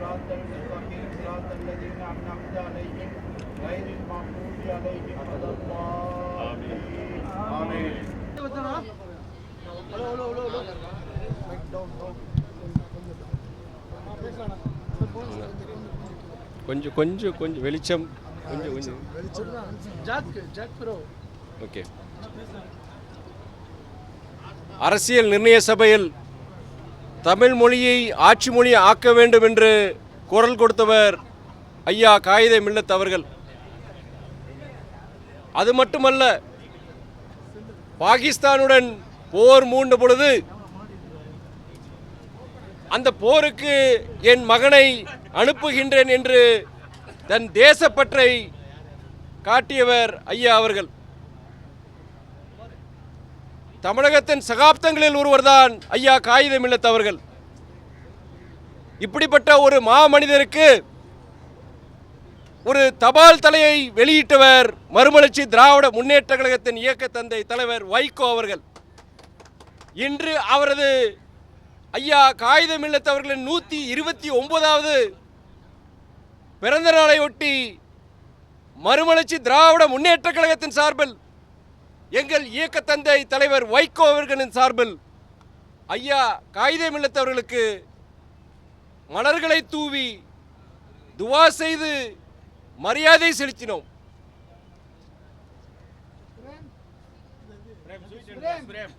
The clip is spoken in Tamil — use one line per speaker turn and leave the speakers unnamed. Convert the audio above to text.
صراط المستقيم صراط الذين أنعمت عليهم غير المغضوب عليهم ولا الضالين آمين
கொஞ்சம் கொஞ்சம் கொஞ்சம் வெளிச்சம் கொஞ்சம் கொஞ்சம் ஓகே அரசியல் நிர்ணய சபையில் தமிழ் மொழியை ஆட்சி மொழி ஆக்க வேண்டும் என்று குரல் கொடுத்தவர் ஐயா காகித மில்லத் அவர்கள். அது மட்டுமல்ல பாகிஸ்தானுடன் போர் மூண்ட பொழுது அந்த போருக்கு என் மகனை அனுப்புகின்றேன் என்று தன் தேசப்பற்றை காட்டியவர் ஐயா அவர்கள். தமிழகத்தின் சகாப்தங்களில் ஒருவர்தான் ஐயா காகிதம் இல்லத்தவர்கள் இப்படிப்பட்ட ஒரு மாமனிதருக்கு ஒரு தபால் தலையை வெளியிட்டவர் மறுமலர்ச்சி திராவிட முன்னேற்ற கழகத்தின் இயக்க தந்தை தலைவர் வைகோ அவர்கள். இன்று அவரது ஐயா காகிதம் இல்லத்தவர்களின் நூற்றி இருபத்தி ஒன்பதாவது பிறந்த நாளையொட்டி மறுமலர்ச்சி திராவிட முன்னேற்ற கழகத்தின் சார்பில் எங்கள் இயக்க தந்தை தலைவர் வைகோ அவர்களின் சார்பில் ஐயா காகிதே மில்லத்தவர்களுக்கு மலர்களை தூவி துவா செய்து மரியாதை செலுத்தினோம்.
பிரேம் பிரேம்.